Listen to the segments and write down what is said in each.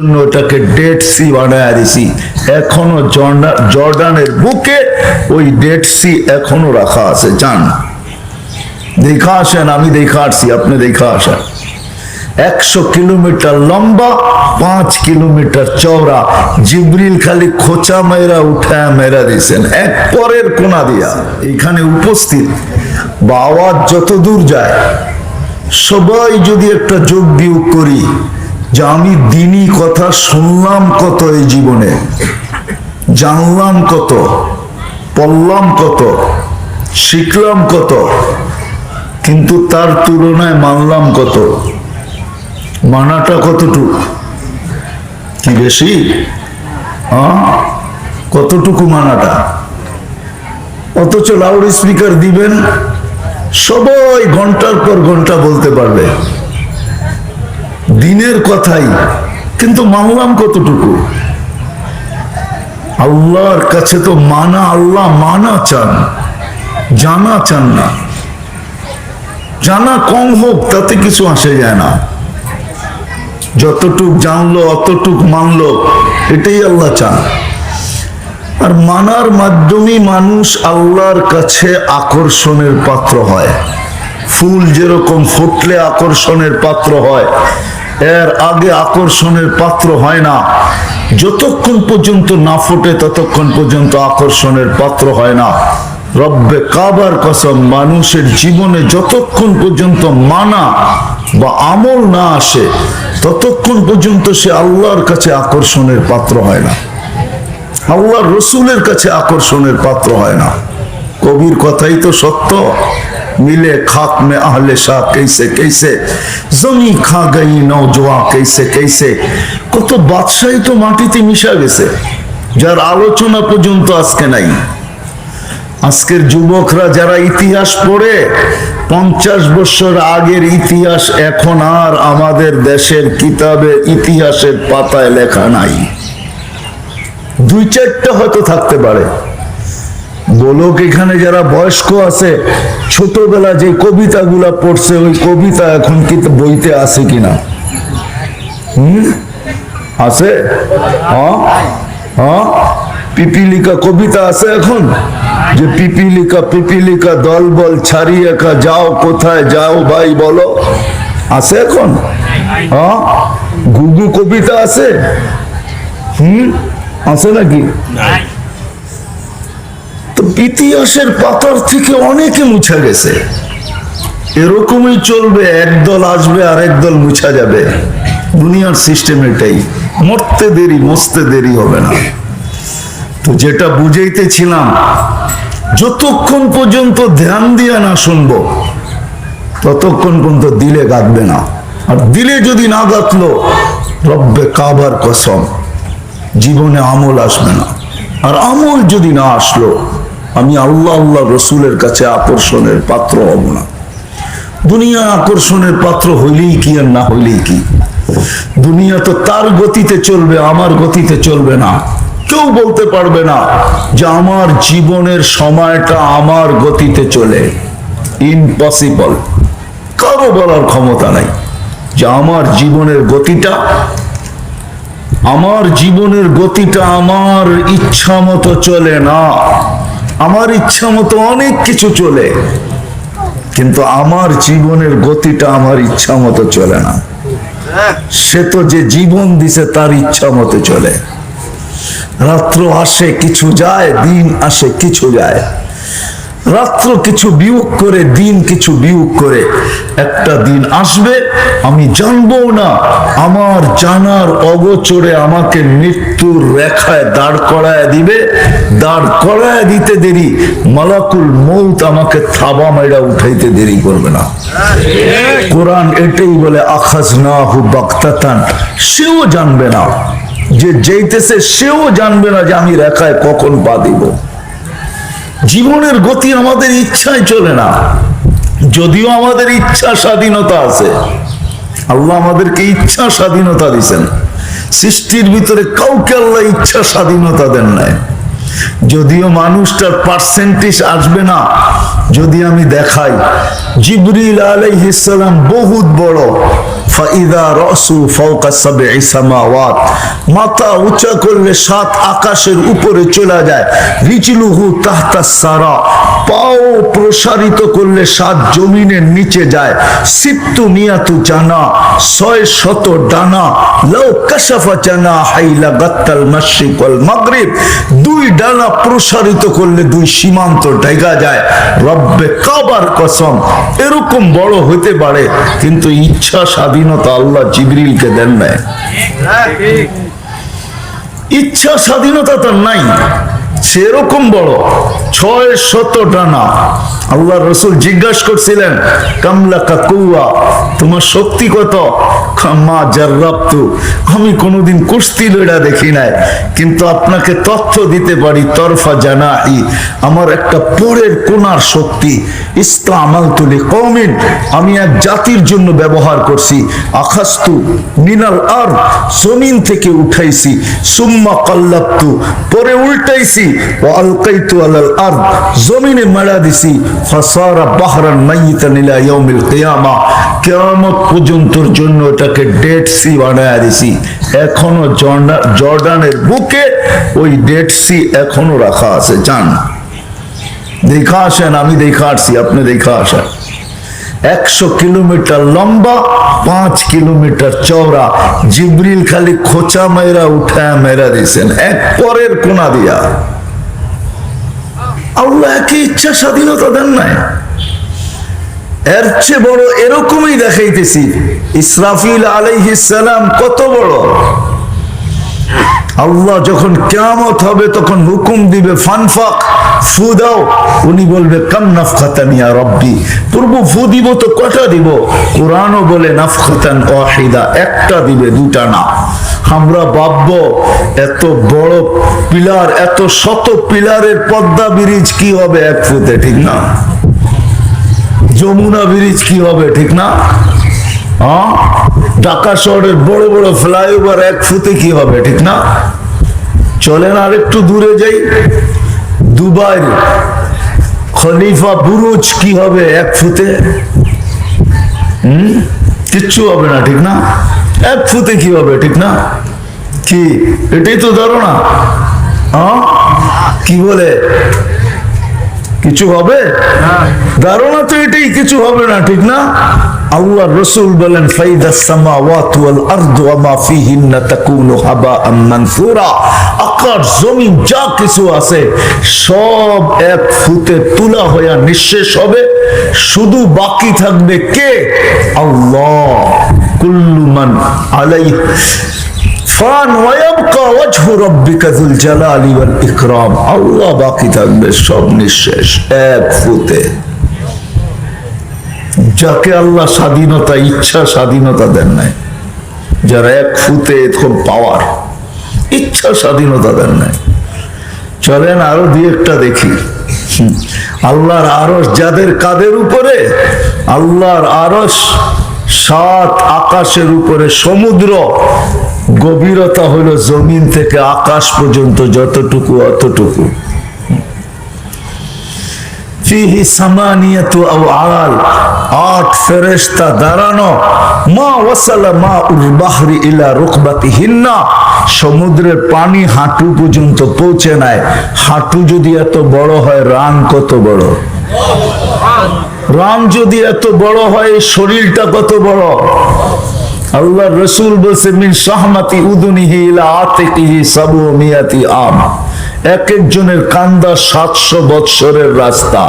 ওটাকে dead C বানায় দিছি। এখনও জর্ডা- জর্ডানের বুকে ওই ডেড সি এখনও রাখা আছে যান দেখা আসেন, আমি দেখা আসছি, আপনি দেখা আসেন। একশো কিলোমিটার লম্বা, পাঁচ কিলোমিটার চওড়া, জিবরিল খালি খোঁচা মেয়েরা উঠায় মেরা দিয়েছেন এক পরের কোনা দিয়া, এখানে উপস্থিত। বা আওয়াজ যত দূর যায়, সবাই যদি একটা যোগ বিয়োগ করি যে আমি দিনই কথা শুনলাম কত এই জীবনে? জানলাম কত? পড়লাম কত? শিখলাম কত? কিন্তু তার তুলনায় মানলাম কত? মানাটা কতটুকু? কি বেশি? হ্যাঁ? কতটুকু মানাটা? অথচ লাউড স্পিকার দিবেন, সবাই ঘণ্টার পর ঘণ্টা বলতে পারবে। দিনের কথাই, কিন্তু মানলাম কতটুকু? আল্লাহর কাছে তো মানা আল্লাহ মানা চান, জানা চান না। জানা কম হোক, তাতে কিছু আসে যায় না। যতটুক জানলো, অতটুক মানলো, এটাই আল্লাহ চান। আর মানার মাধ্যমে মানুষ আল্লাহর কাছে আকর্ষণের পাত্র হয়। ফুল যেরকম ফুটলে আকর্ষণের পাত্র হয়, এর আগে আকর্ষণের পাত্র হয় না। যতক্ষণ পর্যন্ত না ফোটে, ততক্ষণ পর্যন্ত আকর্ষণের পাত্র হয় না। রব্বে কাবার কসম, মানুষের জীবনে যতক্ষণ পর্যন্ত মানা বা আমল না আসে, ততক্ষণ পর্যন্ত সে আল্লাহর কাছে আকর্ষণের পাত্র হয় না। আল্লাহ রসুলের কাছে আকর্ষণের পাত্র হয় না। কবির কথাই তো সত্য। মিলে খাক মে আহলে শাহ कैसे कैसे জমি খা গই নৌজওয়া कैसे कैसे কত বাদশাহী তো মাটিতে মিশা গেছে যার আলোচনা পর্যন্ত আজকে নাই আজকের যুবকরা যারা ইতিহাস পড়ে পঞ্চাশ বছর আগের ইতিহাস এখন আর আমাদের দেশের কিতাবে ইতিহাসের পাতায় লেখা নাই দুই চারটা হয়তো থাকতে পারে গোলক এখানে যারা বয়স্ক আছে, ছোটবেলা যে কবিতাগুলা পড়ছে, ওই কবিতা এখন কি বইতে আছে কিনা? হুম? আছে? হ্যাঁ? হ্যাঁ? পিপিলিকা কবিতা আছে এখন? যে পিপিলিকা পিপিলিকা, দল বল ছাড়িয়ে কা যাও কোথায়, যাও ভাই বলো। আছে এখন? হ্যাঁ? গুগু কবিতা আছে? হুম? আছে নাকি? ইতিহাসের পাতার থেকে অনেকে মুছা গেছে। এরকমই চলবে, একদল আসবে আর একদল মুছা যাবে। দুনিয়ার সিস্টেম এটাই। মরতে দেরি মস্তে দেরি হবে না। তো যেটা বুঝাইতেছিলাম, যতক্ষণ পর্যন্ত ধ্যান দিয়ে না শুনব, ততক্ষণ পর্যন্ত দিলে গাঁথবে না। আর দিলে যদি না গাঁথলো রব্বে কাবার কসম, জীবনে আমল আসবে না। আর আমল যদি না আসলো আমি আল্লাহ আল্লাহ রসুলের কাছে আকর্ষণের পাত্র হব না। দুনিয়া আকর্ষণের পাত্র হইলেই কি আর না হইলেই কি? দুনিয়া তো তার গতিতে চলবে, আমার গতিতে চলবে না। কেউ বলতে পারবে না যে আমার জীবনের সময়টা আমার গতিতে চলে। ইম্পসিবল কারও বলার ক্ষমতা নাই যে আমার জীবনের গতিটা, আমার জীবনের গতিটা আমার ইচ্ছা মতো চলে না। আমার ইচ্ছা মতো অনেক কিছু চলে, কিন্তু আমার জীবনের গতিটা আমার ইচ্ছা মতো চলে না। সে তো যে জীবন দিছে তার ইচ্ছা মতো চলে। রাত্র আসে, কিছু যায়, দিন আসে, কিছু যায়। রাত্র কিছু বিয়োগ করে, দিন কিছু বিয়োগ করে। একটা দিন আসবে, আমি জানব না। আমার জানার অগোচরে আমাকে মৃত্যুর রেখায় দাঁড় করায় দিবে। দাঁড় করায় দিতে দেরি, মালাকুল মৌত আমাকে থাবা মেরা উঠাইতে দেরি করবে না। কোরআন এটাই বলে আখাজ না হু বাক্তাতান সেও জানবে না। যে যেইতেছে সেও জানবে না যে আমি রেখায় কখন পা দিব। জীবনের গতি আমাদের ইচ্ছায় চলে না। যদিও আমাদের ইচ্ছা স্বাধীনতা আছে। আল্লাহ আমাদেরকে ইচ্ছা স্বাধীনতা দিছেন। সৃষ্টির ভিতরে কাউকে আল্লাহ ইচ্ছা স্বাধীনতা দেন নাই। যদিও মানুষটার পার্সেন্টেজ আসবে না, যদি আমি দেখাই, জিবরিল আলাইহিসালাম বহুত বড়। ফাইদা রসু ফৌকা সাবে ইসামাওয়াত মাথা উঁচা করলে সাত আকাশের উপরে চলে যায় রিচিলুহু তাহতা সারা। পাও প্রসারিত করলে সাত জমিনের নিচে যায়। সিত্তু মিয়াতু জানা ছয় শত ডানা। লাউ কাশাফা জানা হাইলা গাত্তাল ওয়াল মাগরিব। দুই ডানা প্রসারিত করলে দুই সীমান্ত ঢেকা যায়। রব্বে কাবার কসম এরকম বড় হতে পারে কিন্তু ইচ্ছা স্বাধীনতা আল্লাহ জিবরিলকে দেন নাই। ইচ্ছা স্বাধীনতা তার নাই। সেরকম বড়। ছয় শত টানা আল্লাহ রসুল জিজ্ঞাসা করছিলেন কামলা কাকুয়া তোমার শক্তি কত? মা জার্রাপ্তু আমি কোনোদিন কুস্তি লড়া দেখি নাই। কিন্তু আপনাকে তথ্য দিতে পারি, তরফা জানাই। আমার একটা পরের কোনার শক্তি। ইস্তামাল তুলি কমিন আমি এক জাতির জন্য ব্যবহার করছি। আখাস্তু মিনাল আর জমিন থেকে উঠাইছি। সুম্মা কাল্লাত্তু পরে উল্টাইছি। জমিনে মারা দিছি জর্ডানের বুকে ওই সি এখনও রাখা আছে, জান। দেখা আসেন, আমি দেখা আসছি, আপনি দেখা আসেন। একশো কিলোমিটার লম্বা, পাঁচ কিলোমিটার চওড়া, জিবরিল খালি খোঁচা মেয়েরা উঠায় মেয়েরা দিয়েছেন এক পরের কোনা দিয়া। আল্লাহ একই ইচ্ছা স্বাধীনতা দেন নাই। এর চেয়ে বড় এরকমই দেখাইতেছি। ইসরাফিল সালাম কত বড়? আল্লাহ যখন কেয়ামত হবে তখন হুকুম দিবে, ফানফাক, ফু দাও। উনি বলবে, কাম নাফখাতানিয়া রব্বি। পূর্ব ফু দিব তো কটা দিব? কোরআনও বলে, নাফখাতান ওয়াহিদা, একটা দিবে, দুটা না। আমরা ভাবব, এত বড় পিলার, এত শত পিলারের পদ্মা ব্রিজ কি হবে এক ফুতে ঠিক না? যমুনা ব্রিজ কি হবে, ঠিক না? হ্যাঁ? ঢাকা শহরের বড় বড় ফ্লাইওভার এক ফুতে কি হবে, ঠিক না? চলেন আর একটু দূরে যাই। দুবাই খলিফা বুরুজ কি হবে এক ফুতে হুম? কিচ্ছু হবে না, ঠিক না? এক ফুতে কি হবে, ঠিক না? কি? এটাই তো ধরো না কি বলে? কিছু হবে? ধারণা তো এটাই, কিছু হবে না, ঠিক না? আল্লাহ রসুল বলেন আকাশ জমিন, যা কিছু আছে, সব এক ফুতে তুলা হইয়া নিঃশেষ হবে। শুধু বাকি থাকবে কে? আল্লাহ। কুল্লু আলাই স্বাধীনতা নাই, যারা এক ফুতে এরকম পাওয়ার ইচ্ছা স্বাধীনতা দেন নাই। চলেন আরও দুই একটা দেখি। আল্লাহর আরস যাদের কাদের উপরে? আল্লাহর আরস সাত আকাশের উপরে সমুদ্র। গভীরতা হলো জমিন থেকে আকাশ পর্যন্ত যতটুকু অতটুকু। সমুদ্রের পানি হাঁটু পর্যন্ত পৌঁছে নাই। হাঁটু যদি এত বড় হয়, রান কত বড়? রাম যদি এত বড় হয়, শরীরটা কত বড়? আল্লাহ রসুল বলছে, মিন সাহমাতি উদুনিহি ইলা আতিকিহি মিয়াতি আম। এক একজনের কান্দা সাতশো বৎসরের রাস্তা।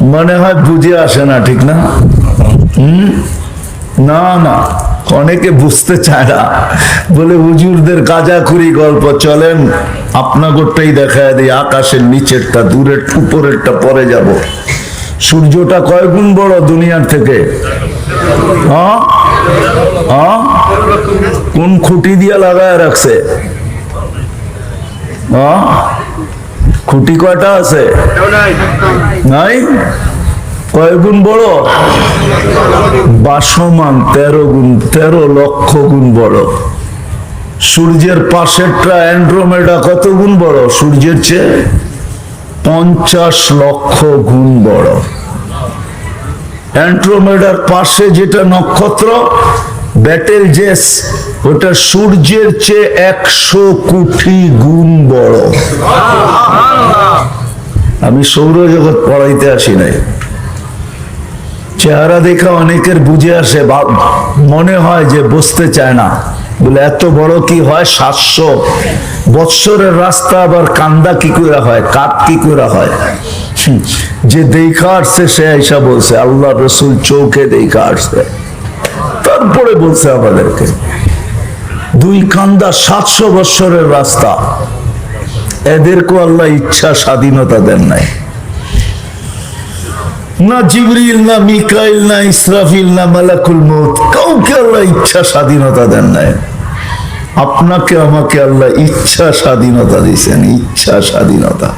মনে হয় বুঝে আসে না, ঠিক না? না না। অনেকে বুঝতে চায় না। বলে হুজুরদের গাজাখুরি গল্প চলেন আপনাগরটাই দেখায় দিই আকাশের নিচেরটা দূরের উপরেরটা পরে যাব। সূর্যটা কয় গুণ বড় দুনিয়ার থেকে? কোন খুঁটি দিয়া লাগায় রাখছে? খুঁটি কয়টা আছে? নাই? কয় গুণ বড়? বাসমান তেরো গুণ, তেরো লক্ষ গুণ বড়। সূর্যের পাশেরটা অ্যান্ড্রোমেডা কত গুণ বড়? সূর্যের চেয়ে পঞ্চাশ লক্ষ গুণ বড়। অ্যান্ড্রোমেডার পাশে যেটা নক্ষত্র, ব্যাটেল জেস, ওটা সূর্যের চেয়ে একশো কোটি গুণ বড়। আমি সৌরজগৎ পড়াইতে আসি নাই। চেহারা দেখা অনেকের বুঝে আসে মনে হয় যে বুঝতে চায় না। বলে, এত বড় কি হয়? সাতশো বৎসরের রাস্তা, আবার কান্দা কি করে হয়? কাপ কি করে হয়? যে দেখা আসছে, সে আইসা বলছে, আল্লাহ রসুল চৌকে দেখা আসছে। তারপরে বলছে আমাদেরকে, দুই কান্দা সাতশো বৎসরের রাস্তা। এদেরকে আল্লাহ ইচ্ছা স্বাধীনতা দেন নাই। না জিবরিল না মিকাইল না ইসরাফিল না মালাকুল মত কাউকে আল্লাহ ইচ্ছা স্বাধীনতা দেন নাই। আপনাকে, আমাকে আল্লাহ ইচ্ছা স্বাধীনতা দিয়েছেন, ইচ্ছা স্বাধীনতা।